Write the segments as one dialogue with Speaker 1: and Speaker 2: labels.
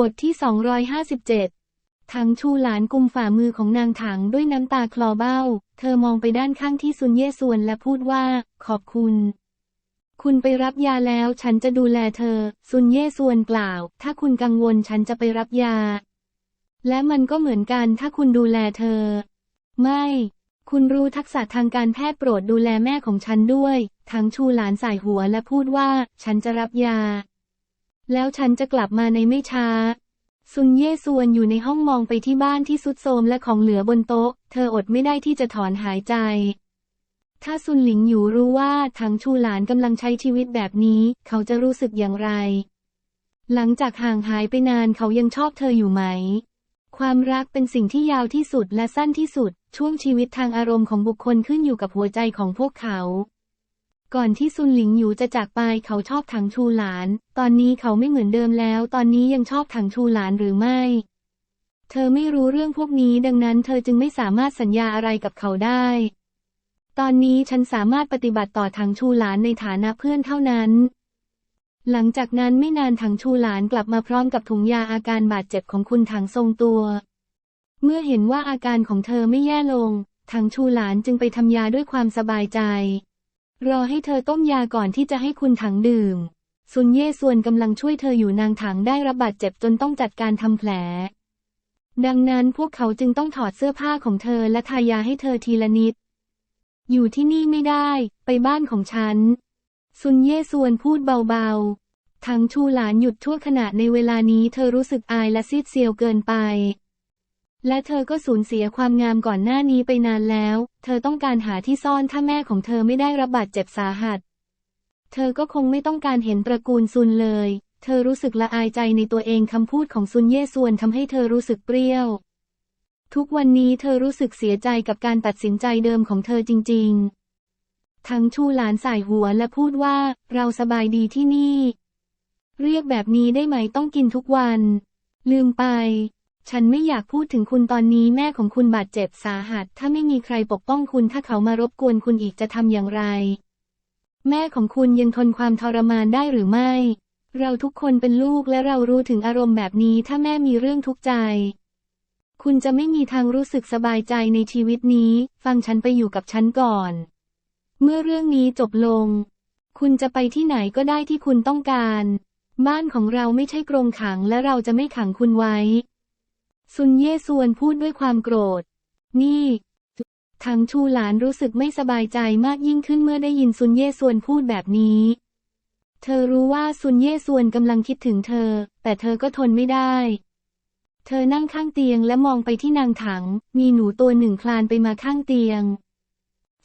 Speaker 1: บทที่ 257 ถังชูหลานกุมฝ่ามือของนางถังด้วยน้ำตาคลอเบ้า เธอมองไปด้านข้างที่ซุนเย่ซวนและพูดว่า ขอบคุณ คุณไปรับยาแล้วฉันจะดูแลเธอ ซุนเย่ซวนกล่าว ถ้าคุณกังวลฉันจะไปรับยา และมันก็เหมือนกันถ้าคุณดูแลเธอ ไม่ คุณรู้ทักษะทางการแพทย์โปรดดูแลแม่ของฉันด้วย ถังชูหลานสายหัวและพูดว่า ฉันจะรับยา แล้วฉันจะกลับมาในไม่ช้า ซุนเย่ซวนอยู่ในห้องมองไปที่บ้านที่สุดโทมและของเหลือบนโต๊ะ เธออดไม่ได้ที่จะถอนหายใจ ถ้าซุนหลิงอยู่รู้ว่าถังชูหลานกำลังใช้ชีวิตแบบนี้ เขาจะรู้สึกอย่างไร หลังจากห่างหายไปนานเขายังชอบเธออยู่ไหม ความรักเป็นสิ่งที่ยาวที่สุดและสั้นที่สุด ช่วงชีวิตทางอารมณ์ของบุคคลขึ้นอยู่กับหัวใจของพวกเขา ก่อนที่ซุนหลิงอยู่จะจากไปเขาชอบถังชูหลาน ตอนนี้เขาไม่เหมือนเดิมแล้ว ตอนนี้ยังชอบถังชูหลานหรือไม่ เธอไม่รู้เรื่องพวกนี้ดังนั้นเธอจึงไม่สามารถสัญญาอะไรกับเขาได้ ตอนนี้ฉันสามารถปฏิบัติต่อถังชูหลานในฐานะเพื่อนเท่านั้น หลังจากนั้นไม่นานถังชูหลานกลับมาพร้อมกับถุงยาอาการบาดเจ็บของคุณถังทรงตัว เมื่อเห็นว่าอาการของเธอไม่แย่ลงถังชูหลานจึงไปทำยาด้วยความสบายใจ รอให้เธอต้มยาก่อนที่จะให้คุณถังดื่ม ซุนเย่ส่วนกำลังช่วยเธออยู่นางถังได้รับบาดเจ็บจนต้องจัดการทำแผล ดังนั้นพวกเขาจึงต้องถอดเสื้อผ้าของเธอและทายาให้เธอทีละนิด อยู่ที่นี่ไม่ได้ ไปบ้านของฉัน ซุนเย่ส่วนพูดเบาๆทั้งชูหลานหยุดชั่วขณะในเวลานี้เธอรู้สึกอายและซีดเซียวเกินไป และเธอก็สูญเสียความงามก่อนหน้านี้ไปนานแล้ว เธอต้องการหาที่ซ่อนถ้าแม่ของเธอไม่ได้รับบาดเจ็บสาหัส เธอก็คงไม่ต้องการเห็นตระกูลซุนเลย เธอรู้สึกละอายใจในตัวเองคำพูดของซุนเย่ส่วนทำให้เธอรู้สึกเปรี้ยว ทุกวันนี้เธอรู้สึกเสียใจกับการตัดสินใจเดิมของเธอจริง ๆ ทั้งชูหลานสายหัวและพูดว่าเราสบายดีที่นี่ เรียกแบบนี้ได้ไหมต้องกินทุกวัน ลืมไป ฉันไม่อยากพูดถึงคุณตอนนี้แม่ของคุณบาดเจ็บสาหัส ถ้าไม่มีใครปกป้องคุณถ้าเขามารบกวนคุณอีกจะทำอย่างไร แม่ของคุณยังทนความทรมานได้หรือไม่ เราทุกคนเป็นลูกและเรารู้ถึงอารมณ์แบบนี้ถ้าแม่มีเรื่องทุกข์ใจ คุณจะไม่มีทางรู้สึกสบายใจในชีวิตนี้ ฟังฉันไปอยู่กับฉันก่อน เมื่อเรื่องนี้จบลง คุณจะไปที่ไหนก็ได้ที่คุณต้องการ บ้านของเราไม่ใช่กรงขังและเราจะไม่ขังคุณไว้ ซุนเย่ซวนพูดด้วยความโกรธ นี่ทังชูหลานรู้สึกไม่สบายใจมากยิ่งขึ้นเมื่อได้ยินซุนเย่ซวนพูดแบบนี้ เธอรู้ว่าซุนเย่ซวนกำลังคิดถึงเธอ แต่เธอก็ทนไม่ได้ เธอนั่งข้างเตียงและมองไปที่นางถัง มีหนูตัวหนึ่งคลานไปมาข้างเตียง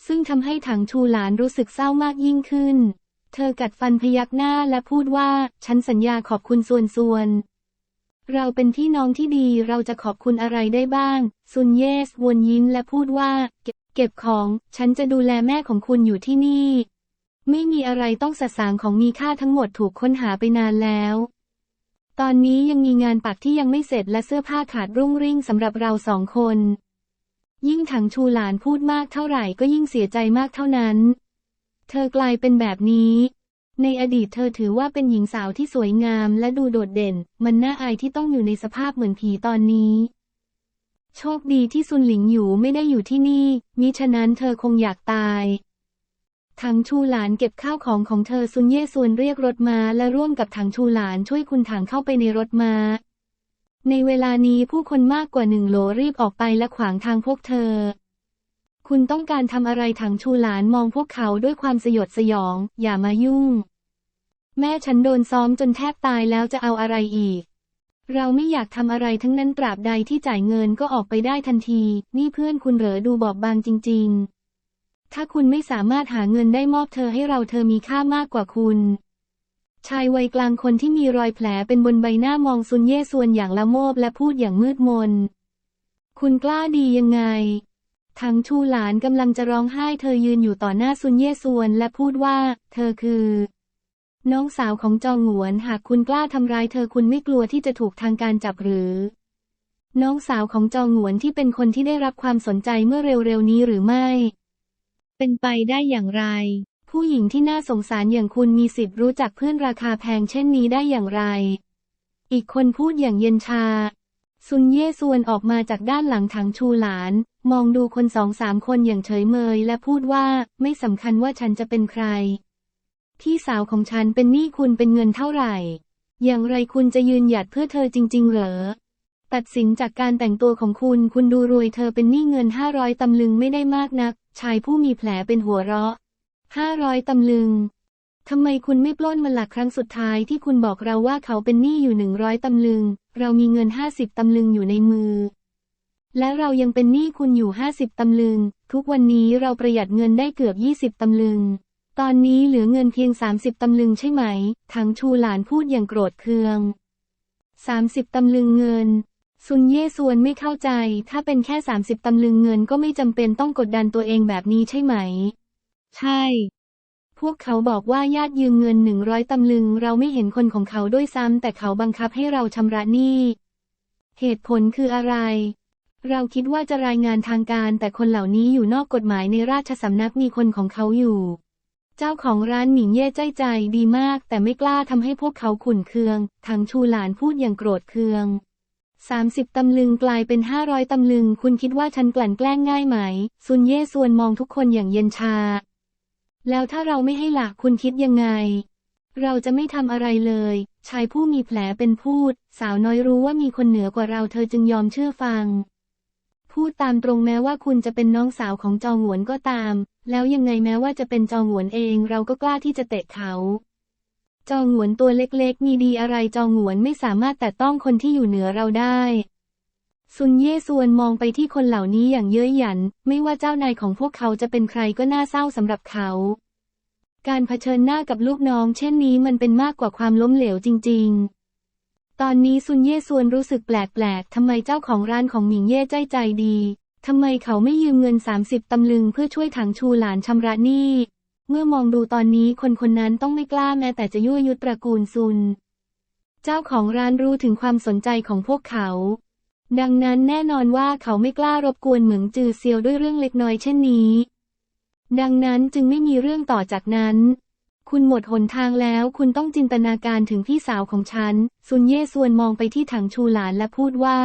Speaker 1: ซึ่งทำให้ถังชูหลานรู้สึกเศร้ามากยิ่งขึ้น เธอกัดฟันพยักหน้าและพูดว่า ฉันสัญญาขอบคุณส่วนส่วน เราเป็นพี่น้องที่ดีเราจะขอบคุณอะไรได้บ้าง ซุนเยสวนยิ้มและพูดว่าเก็บเก็บของ ฉันจะดูแลแม่ของคุณอยู่ที่นี่ ไม่มีอะไรต้องสะสางของมีค่าทั้งหมดถูกค้นหาไปนานแล้ว ตอนนี้ยังมีงานปักที่ยังไม่เสร็จและเสื้อผ้าขาดรุ่งริ่งสำหรับเราสองคน ยิ่งถังชูหลานพูดมากเท่าไหร่ก็ยิ่งเสียใจมากเท่านั้น เธอกลายเป็นแบบนี้ ในอดีตเธอถือว่าเป็นหญิงสาวที่สวยงามและดูโดดเด่น มันน่าอายที่ต้องอยู่ในสภาพเหมือนผีตอนนี้ โชคดีที่ซุนหลิงอยู่ไม่ได้อยู่ที่นี่ มิฉะนั้นเธอคงอยากตาย ถังชูหลานเก็บข้าวของของเธอซุนเย่ซวนเรียกรถมาและร่วมกับถังชูหลานช่วยคุณถังเข้าไปในรถมาในเวลานี้ผู้คนมากกว่าหนึ่งโหลรีบออกไปและขวางทางพวกเธอ คุณต้องการทำอะไรถังชูหลานมองพวกเขาด้วยความสยดสยอง อย่ามายุ่ง แม่ฉันโดนซ้อมจนแทบตายแล้วจะเอาอะไรอีก เราไม่อยากทำอะไรทั้งนั้นตราบใดที่จ่ายเงินก็ออกไปได้ทันที นี่เพื่อนคุณเหรอดูบอบบางจริง ๆ ถ้าคุณไม่สามารถหาเงินได้มอบเธอให้เราเธอมีค่ามากกว่าคุณชายวัยกลางคนที่มีรอยแผลเป็นบนใบหน้ามองซุนเย่ซวนอย่างละโมบและพูดอย่างมืดมน คุณกล้าดียังไง ทั้งชูหลานกำลังจะร้องไห้เธอยืนอยู่ต่อหน้าซุนเย่ซวนและพูดว่า เธอคือ น้องสาวของจองหวนหากคุณกล้าทำร้ายเธอคุณไม่กลัวที่จะถูกทางการจับหรือ น้องสาวของจองหวนที่เป็นคนที่ได้รับความสนใจเมื่อเร็วๆนี้หรือไม่ เป็นไปได้อย่างไร ผู้หญิงที่น่าสงสารอย่างคุณมีสิทธิ์รู้จักเพื่อนราคาแพงเช่นนี้ได้อย่างไร อีกคนพูดอย่างเย็นชา ซุนเย่ซวนออกมาจากด้านหลังถังชูหลาน มองดูคนสองสามคนอย่างเฉยเมย และพูดว่าไม่สำคัญว่าฉันจะเป็นใคร พี่สาวของฉันเป็นหนี้คุณเป็นเงินเท่าไหร่ อย่างไรคุณจะยืนหยัดเพื่อเธอจริง ๆ เหรอ ตัดสินจากการแต่งตัวของคุณ คุณดูรวยเธอเป็นหนี้เงินห้าร้อยตำลึงไม่ได้มากนัก ชายผู้มีแผลเป็นหัวเราะห้าร้อยตำลึงทำไมคุณไม่ปล้นมันหลักครั้งสุดท้ายที่คุณบอกเราว่าเขาเป็นหนี้อยู่หนึ่งร้อยตำลึง เรามีเงินห้าสิบตำลึงอยู่ในมือ และเรายังเป็นหนี้คุณอยู่ห้าสิบตำลึง ทุกวันนี้เราประหยัดเงินได้เกือบยี่สิบตำลึง ตอนนี้เหลือเงินเพียงสามสิบตำลึงใช่ไหม ถังชูหลานพูดอย่างโกรธเคืองสามสิบตำลึงเงิน ซุนเย่ซวนไม่เข้าใจ ถ้าเป็นแค่สามสิบตำลึงเงินก็ไม่จำเป็นต้องกดดันตัวเองแบบนี้ใช่ไหม ใช่ พวกเขาบอกว่าญาติยืมเงินหนึ่งร้อยตำลึง เราไม่เห็นคนของเขาด้วยซ้ำแต่เขาบังคับให้เราชำระหนี้เหตุผลคืออะไร เราคิดว่าจะรายงานทางการแต่คนเหล่านี้อยู่นอกกฎหมายในราชสำนักมีคนของเขาอยู่ เจ้าของร้านหมิงเย่ใจใจดีมาก แต่ไม่กล้าทำให้พวกเขาขุ่นเคือง ทางชูหลานพูดอย่างโกรธเคืองสามสิบตำลึงกลายเป็นห้าร้อยตำลึง คุณคิดว่าฉันกลั่นแกล้งง่ายไหม ซุนเย่ส่วนมองทุกคนอย่างเย็นชา แล้วถ้าเราไม่ให้หลักคุณคิดยังไง เราจะไม่ทำอะไรเลย ชายผู้มีแผลเป็นพูด สาวน้อยรู้ว่ามีคนเหนือกว่าเราเธอจึงยอมเชื่อฟัง พูดตามตรงแม้ว่าคุณจะเป็นน้องสาวของจองหวนก็ตาม แล้วยังไงแม้ว่าจะเป็นจองหวนเองเราก็กล้าที่จะเตะเขาจองหวนตัวเล็กๆ มีดีอะไรจองหวนไม่สามารถแตะต้องคนที่อยู่เหนือเราได้ ซุนเย่ซวนมองไปที่คนเหล่านี้อย่างเย้ยหยัน ไม่ว่าเจ้านายของพวกเขาจะเป็นใครก็น่าเศร้าสำหรับเขา การเผชิญหน้ากับลูกน้อง เช่นนี้มันเป็นมากกว่าความล้มเหลวจริง ๆ ตอนนี้ซุนเย่ซวนรู้สึกแปลกๆทำไมเจ้าของร้านของหมิงเย่ใจใจดีทำไมเขาไม่ยืมเงิน 30 ตำลึงเพื่อช่วยถังชูหลานชำระหนี้ เมื่อมองดูตอนนี้คนคนนั้นต้องไม่กล้าแม้แต่จะยั่วยุตตระกูลซุน เจ้าของร้านรู้ถึงความสนใจของพวกเขา ดังนั้นแน่นอนว่าเขาไม่กล้ารบกวนเหมืองจือเซียวด้วยเรื่องเล็กน้อยเช่นนี้ ดังนั้นจึงไม่มีเรื่องต่อจากนั้น คุณหมดหนทางแล้วคุณต้องจินตนาการถึงพี่สาวของฉัน ซุนเย่ซวนมองไปที่ถังชูหลานและพูดว่า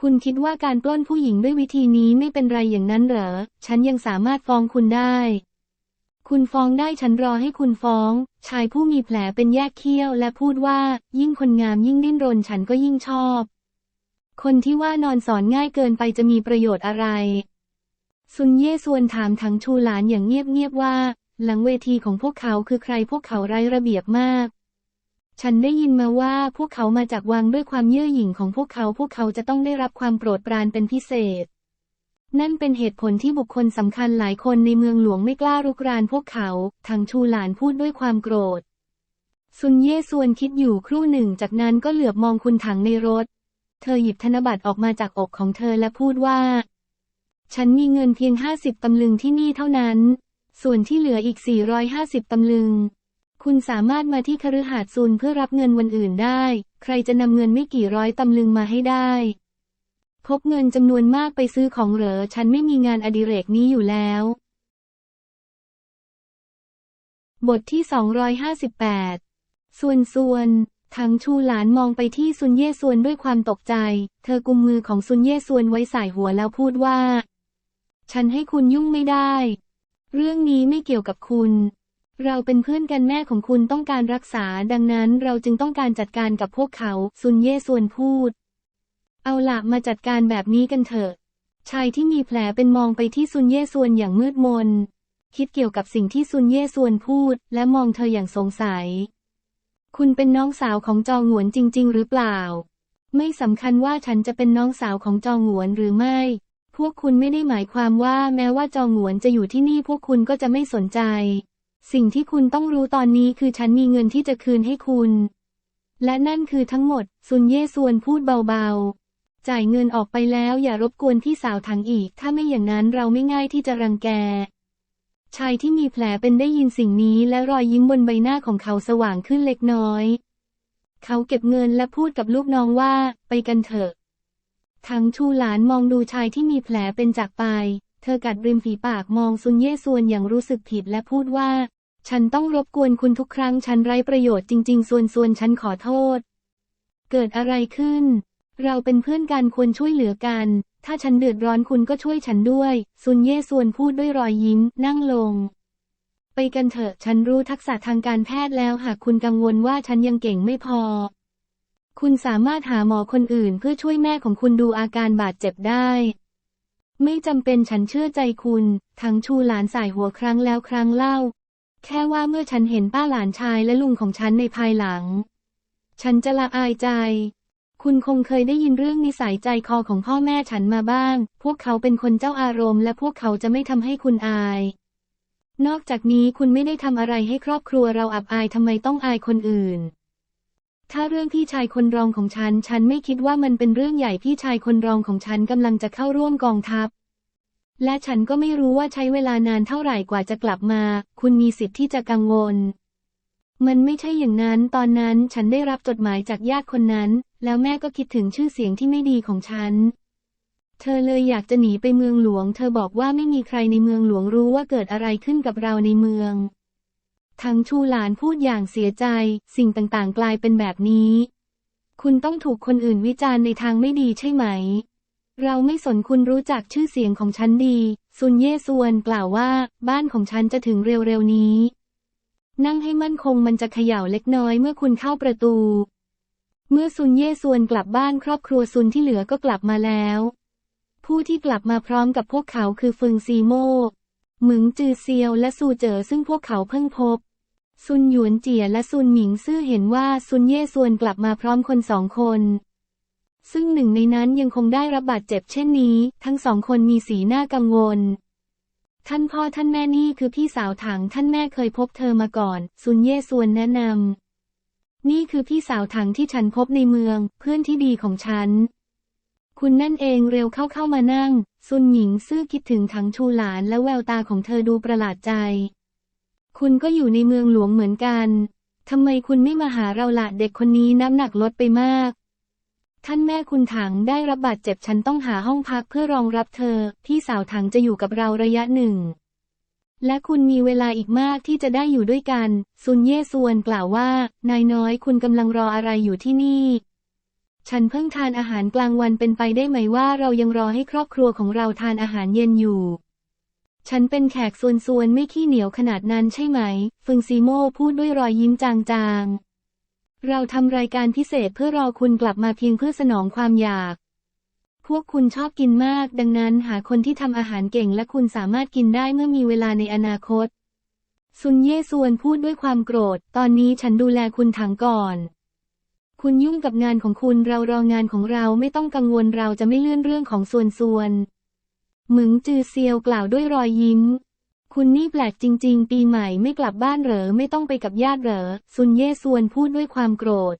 Speaker 1: คุณคิดว่าการปล้นผู้หญิงด้วยวิธีนี้ไม่เป็นไรอย่างนั้นเหรอ ฉันยังสามารถฟ้องคุณได้ คุณฟ้องได้ฉันรอให้คุณฟ้อง ชายผู้มีแผลเป็นแยกเขี้ยวและพูดว่า ยิ่งคนงามยิ่งดิ้นรนฉันก็ยิ่งชอบ คนที่ว่านอนสอนง่ายเกินไปจะมีประโยชน์อะไร ซุนเย่ซวนถามถังชูหลานอย่างเงียบๆว่า หลังเวทีของพวกเขาคือใครพวกเขาไร้ระเบียบมาก ฉันได้ยินมาว่าพวกเขามาจากวังด้วยความเย่อหยิ่งของพวกเขาพวกเขาจะต้องได้รับความโปรดปรานเป็นพิเศษ นั่นเป็นเหตุผลที่บุคคลสำคัญหลายคนในเมืองหลวงไม่กล้ารุกรานพวกเขาถังชูหลานพูดด้วยความโกรธซุนเย่ซวนคิดอยู่ครู่หนึ่งจากนั้นก็เหลือบมองคุณถังในรถ เธอหยิบธนบัตรออกมาจากอกของเธอและพูดว่า ฉันมีเงินเพียงห้าสิบตำลึงที่นี่เท่านั้น ส่วนที่เหลืออีก 450 ตำลึง คุณสามารถมาที่คฤหาสน์ซุนเพื่อรับเงินวันอื่นได้ ใครจะนำเงินไม่กี่ร้อยตำลึงมาให้ได้พกเงินจำนวนมากไปซื้อของเหรอ ฉันไม่มีงานอดิเรกนี้อยู่แล้ว บทที่ 258 ส่วนส่วน ถังชูหลานมองไปที่ซุนเย่ซวนด้วยความตกใจ เธอกุมมือของซุนเย่ซวนไว้สายหัวแล้วพูดว่า ฉันให้คุณยุ่งไม่ได้ เรื่องนี้ไม่เกี่ยวกับคุณ เราเป็นเพื่อนกันแม่ของคุณต้องการรักษา ดังนั้นเราจึงต้องการจัดการกับพวกเขา ซุนเย่ซวนพูด เอาละมาจัดการแบบนี้กันเถอะ ชายที่มีแผลเป็นมองไปที่ซุนเย่ซวนอย่างมืดมน คิดเกี่ยวกับสิ่งที่ซุนเย่ซวนพูด และมองเธออย่างสงสัย คุณเป็นน้องสาวของจองหวนจริง ๆ หรือเปล่า ไม่สำคัญว่าฉันจะเป็นน้องสาวของจองหวนหรือไม่ พวกคุณไม่ได้หมายความว่าแม้ว่าจองหวนจะอยู่ที่นี่พวกคุณก็จะไม่สนใจ สิ่งที่คุณต้องรู้ตอนนี้คือฉันมีเงินที่จะคืนให้คุณ และนั่นคือทั้งหมด ซุนเย่ซวนพูดเบาๆ จ่ายเงินออกไปแล้วอย่ารบกวนพี่สาวถังอีก ถ้าไม่อย่างนั้นเราไม่ง่ายที่จะรังแก ชายที่มีแผลเป็นได้ยินสิ่งนี้และรอยยิ้มบนใบหน้าของเขาสว่างขึ้นเล็กน้อย เขาเก็บเงินและพูดกับลูกน้องว่า ไปกันเถอะถังชูหลานมองดูชายที่มีแผลเป็นจากไป เธอกัดริมฝีปากมองซุนเย่ซวนอย่างรู้สึกผิดและพูดว่า ฉันต้องรบกวนคุณทุกครั้งฉันไร้ประโยชน์จริงๆ ส่วนส่วนฉันขอโทษ เกิดอะไรขึ้น เราเป็นเพื่อนกันควรช่วยเหลือกัน ถ้าฉันเดือดร้อนคุณก็ช่วยฉันด้วย ซุนเย่ซวนพูดด้วยรอยยิ้ม นั่งลง ไปกันเถอะ ฉันรู้ทักษะทางการแพทย์แล้ว หากคุณกังวลว่าฉันยังเก่งไม่พอ คุณสามารถหาหมอคนอื่นเพื่อช่วยแม่ของคุณดูอาการบาดเจ็บได้ ไม่จำเป็นฉันเชื่อใจคุณ ทั้งชูหลานสายหัวครั้งแล้วครั้งเล่า แค่ว่าเมื่อฉันเห็นป้าหลานชายและลุงของฉันในภายหลัง ฉันจะละอายใจ คุณคงเคยได้ยินเรื่องนิสัยใจคอของพ่อแม่ฉันมาบ้าง พวกเขาเป็นคนเจ้าอารมณ์และพวกเขาจะไม่ทำให้คุณอาย นอกจากนี้คุณไม่ได้ทำอะไรให้ครอบครัวเราอับอายทำไมต้องอายคนอื่น ถ้าเรื่องพี่ชายคนรองของฉัน ฉันไม่คิดว่ามันเป็นเรื่องใหญ่พี่ชายคนรองของฉันกำลังจะเข้าร่วมกองทัพ และฉันก็ไม่รู้ว่าใช้เวลานานเท่าไหร่กว่าจะกลับมา คุณมีสิทธิ์ที่จะกังวลมันไม่ใช่อย่างนั้น ตอนนั้นฉันได้รับจดหมายจากญาติคนนั้น แล้วแม่ก็คิดถึงชื่อเสียงที่ไม่ดีของฉัน เธอเลยอยากจะหนีไปเมืองหลวง เธอบอกว่าไม่มีใครในเมืองหลวงรู้ว่าเกิดอะไรขึ้นกับเราในเมือง ทั้งชูหลานพูดอย่างเสียใจ สิ่งต่างๆ กลายเป็นแบบนี้ คุณต้องถูกคนอื่นวิจารณ์ในทางไม่ดีใช่ไหม เราไม่สนคุณรู้จักชื่อเสียงของฉันดี ซุนเย่ซวนกล่าวว่าบ้านของฉันจะถึงเร็วๆนี้ นั่งให้มั่นคงมันจะเขย่าเล็กน้อยเมื่อคุณเข้าประตู เมื่อซุนเย่ซวนกลับบ้านครอบครัวซุนที่เหลือก็กลับมาแล้ว ผู้ที่กลับมาพร้อมกับพวกเขาคือฟึงซีโม่หมึงจือเซียวและซูเจ๋อซึ่งพวกเขาเพิ่งพบ ซุนหยวนเจียและซุนหมิงซื่อเห็นว่าซุนเย่ซวนกลับมาพร้อมคนสองคน ซึ่งหนึ่งในนั้นยังคงได้รับบาดเจ็บเช่นนี้ ทั้งสองคนมีสีหน้ากังวล ท่านพ่อท่านแม่นี่คือพี่สาวถังท่านแม่เคยพบเธอมาก่อน ซุนเย่ซวนแนะนำ นี่คือพี่สาวถังที่ฉันพบในเมือง เพื่อนที่ดีของฉัน คุณนั่นเองเร็วเข้าเข้ามานั่ง ซุนหญิงซื่อคิดถึงถังชูหลานและแววตาของเธอดูประหลาดใจ คุณก็อยู่ในเมืองหลวงเหมือนกัน ทำไมคุณไม่มาหาเราละเด็กคนนี้น้ำหนักลดไปมาก ท่านแม่คุณถังได้รับบาดเจ็บฉันต้องหาห้องพักเพื่อรองรับเธอ พี่สาวถังจะอยู่กับเราระยะหนึ่ง และคุณมีเวลาอีกมากที่จะได้อยู่ด้วยกัน ซุนเย่ซวนกล่าวว่า นายน้อยคุณกำลังรออะไรอยู่ที่นี่ ฉันเพิ่งทานอาหารกลางวันเป็นไปได้ไหมว่าเรายังรอให้ครอบครัวของเราทานอาหารเย็นอยู่ ฉันเป็นแขกส่วนส่วนๆไม่ขี้เหนียวขนาดนั้นใช่ไหม ฟึงซีโม่พูดด้วยรอยยิ้มจางๆ เราทำรายการพิเศษเพื่อรอคุณกลับมาเพียงเพื่อสนองความอยาก พวกคุณชอบกินมาก ดังนั้นหาคนที่ทำอาหารเก่งและคุณสามารถกินได้เมื่อมีเวลาในอนาคต ซุนเย่ซวนพูดด้วยความโกรธ ตอนนี้ฉันดูแลคุณถังก่อน คุณยุ่งกับงานของคุณเรารองานของเราไม่ต้องกังวลเราจะไม่เลื่อนเรื่องของส่วนส่วนหมึงจือเซียวกล่าวด้วยรอยยิ้ม คุณนี่แปลกจริง ๆ ปีใหม่ไม่กลับบ้านเหรอไม่ต้องไปกับญาติเหรอซุนเย่ซวนพูดด้วยความโกรธ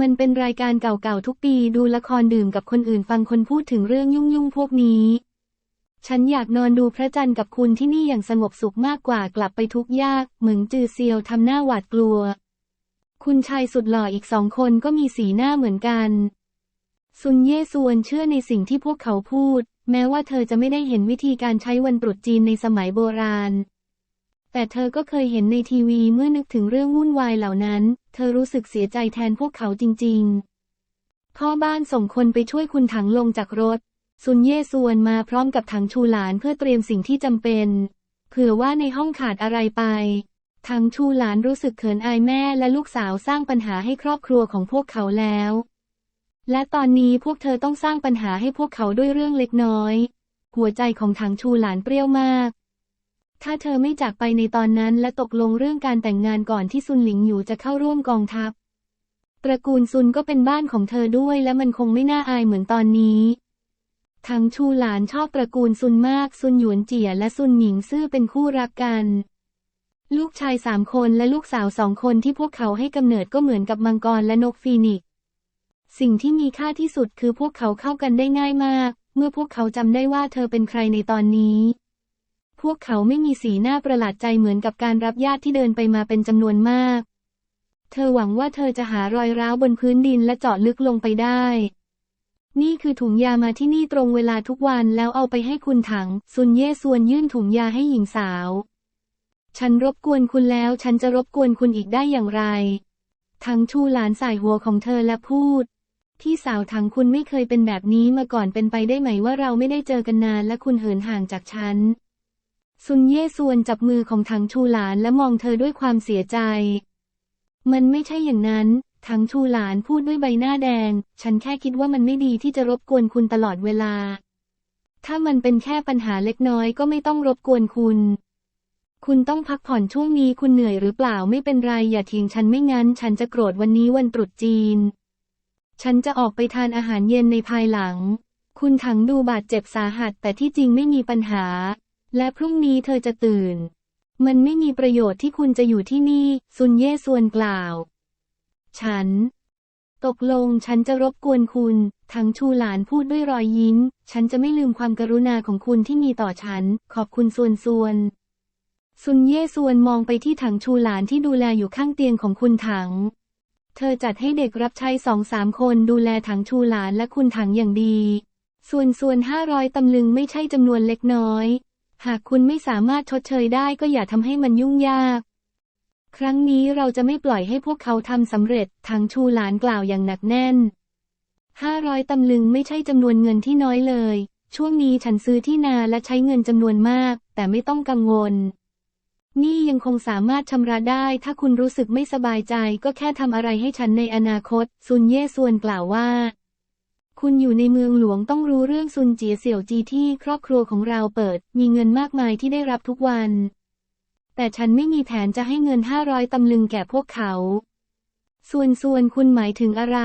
Speaker 1: มันเป็นรายการเก่าๆทุกปีดูละครดื่มกับคนอื่นฟังคนพูดถึงเรื่องยุ่งๆพวกนี้ ฉันอยากนอนดูพระจันทร์กับคุณที่นี่อย่างสงบสุขมากกว่ากลับไปทุกยาก เหมึงจือเซียวทำหน้าหวาดกลัว คุณชายสุดหล่ออีกสองคนก็มีสีหน้าเหมือนกัน ซุนเย่ซวนเชื่อในสิ่งที่พวกเขาพูด แม้ว่าเธอจะไม่ได้เห็นวิธีการใช้วันตรุษจีนในสมัยโบราณ แต่เธอก็เคยเห็นในทีวีเมื่อนึกถึงเรื่องวุ่นวายเหล่านั้น เธอรู้สึกเสียใจแทนพวกเขาจริงๆ พ่อบ้านส่งคนไปช่วยคุณถังลงจากรถ ซุนเย่ซวนมาพร้อมกับถังชูหลานเพื่อเตรียมสิ่งที่จำเป็น เผื่อว่าในห้องขาดอะไรไป ถังชูหลานรู้สึกเขินอายแม่และลูกสาวสร้างปัญหาให้ครอบครัวของพวกเขาแล้ว และตอนนี้พวกเธอต้องสร้างปัญหาให้พวกเขาด้วยเรื่องเล็กน้อย หัวใจของถังชูหลานเปรี้ยวมาก ถ้าเธอไม่จากไปในตอนนั้นและตกลงเรื่องการแต่งงานก่อนที่ซุนหลิงอยู่จะเข้าร่วมกองทัพ ตระกูลซุนก็เป็นบ้านของเธอด้วยและมันคงไม่น่าอายเหมือนตอนนี้ ทั้งชูหลานชอบตระกูลซุนมาก ซุนหยวนเจียและซุนหมิงซื่อเป็นคู่รักกัน ลูกชายสามคนและลูกสาวสองคนที่พวกเขาให้กำเนิดก็เหมือนกับมังกรและนกฟีนิกซ์สิ่งที่มีค่าที่สุดคือพวกเขาเข้ากันได้ง่ายมาก เมื่อพวกเขาจำได้ว่าเธอเป็นใครในตอนนี้ วกเขาไม่มีสีหน้าประหลาดใจเหมือนกับการรับญาติที่เดินไปมาเป็นจำนวนมาก เธอหวังว่าเธอจะหารอยร้าวบนพื้นดินและเจาะลึกลงไปได้ นี่คือถุงยามาที่นี่ตรงเวลาทุกวันแล้วเอาไปให้คุณถัง ซุนเย่ซวนยื่นถุงยาให้หญิงสาว ฉันรบกวนคุณแล้ว ฉันจะรบกวนคุณอีกได้อย่างไร ทังชูหลานสายหัวของเธอและพูดพี่สาวถังคุณไม่เคยเป็นแบบนี้มาก่อนเป็นไปได้ไหมว่าเราไม่ได้เจอกันนานและคุณเหินห่างจากฉัน ซุนเย่ซวนจับมือของถังชูหลานและมองเธอด้วยความเสียใจ มันไม่ใช่อย่างนั้นถังชูหลานพูดด้วยใบหน้าแดง ฉันแค่คิดว่ามันไม่ดีที่จะรบกวนคุณตลอดเวลา ถ้ามันเป็นแค่ปัญหาเล็กน้อยก็ไม่ต้องรบกวนคุณ คุณต้องพักผ่อนช่วงนี้คุณเหนื่อยหรือเปล่าไม่เป็นไรอย่าทิ้งฉันไม่งั้น ฉันจะโกรธวันนี้วันตรุษจีน ฉันจะออกไปทานอาหารเย็นในภายหลัง คุณถังดูบาดเจ็บสาหัสแต่ที่จริงไม่มีปัญหา และพรุ่งนี้เธอจะตื่น มันไม่มีประโยชน์ที่คุณจะอยู่ที่นี่ ซุนเย่ส่วนกล่าว ฉัน ตกลงฉันจะรบกวนคุณ ทั้งชูหลานพูดด้วยรอยยิ้ม ฉันจะไม่ลืมความกรุณาของคุณที่มีต่อฉัน ขอบคุณส่วนส่วนซุนเย่ส่วนมองไปที่ถังชูหลานที่ดูแลอยู่ข้างเตียงของคุณถัง เธอจัดให้เด็กรับใช้สองสามคนดูแลถังชูหลานและคุณถังอย่างดี ส่วนส่วนห้าร้อยตำลึงไม่ใช่จำนวนเล็กน้อย หากคุณไม่สามารถชดเชยได้ก็อย่าทำให้มันยุ่งยาก ครั้งนี้เราจะไม่ปล่อยให้พวกเขาทำสำเร็จ ทางชูหลานกล่าวอย่างหนักแน่นห้าร้อยตำลึงไม่ใช่จำนวนเงินที่น้อยเลย ช่วงนี้ฉันซื้อที่นาและใช้เงินจำนวนมาก แต่ไม่ต้องกังวล นี่ยังคงสามารถชำระได้ ถ้าคุณรู้สึกไม่สบายใจก็แค่ทำอะไรให้ฉันในอนาคต ซุนเย่ส่วนกล่าวว่า คุณอยู่ในเมืองหลวงต้องรู้เรื่องซุนเจียเสี่ยวจีที่ครอบครัวของเราเปิด มีเงินมากมายที่ได้รับทุกวัน แต่ฉันไม่มีแผนจะให้เงินห้าร้อยตำลึงแก่พวกเขา ส่วนส่วนคุณหมายถึงอะไร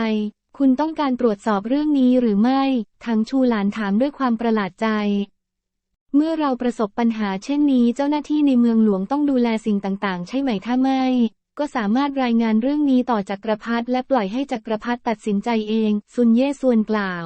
Speaker 1: คุณต้องการตรวจสอบเรื่องนี้หรือไม่ทั้งชูหลานถามด้วยความประหลาดใจ เมื่อเราประสบปัญหาเช่นนี้เจ้าหน้าที่ในเมืองหลวงต้องดูแลสิ่งต่างๆ ใช่ไหมถ้าไม่ ก็สามารถรายงานเรื่องนี้ต่อจักรพรรดิและปล่อยให้จักรพรรดิตัดสินใจเอง ซุนเย่ส่วนกล่าว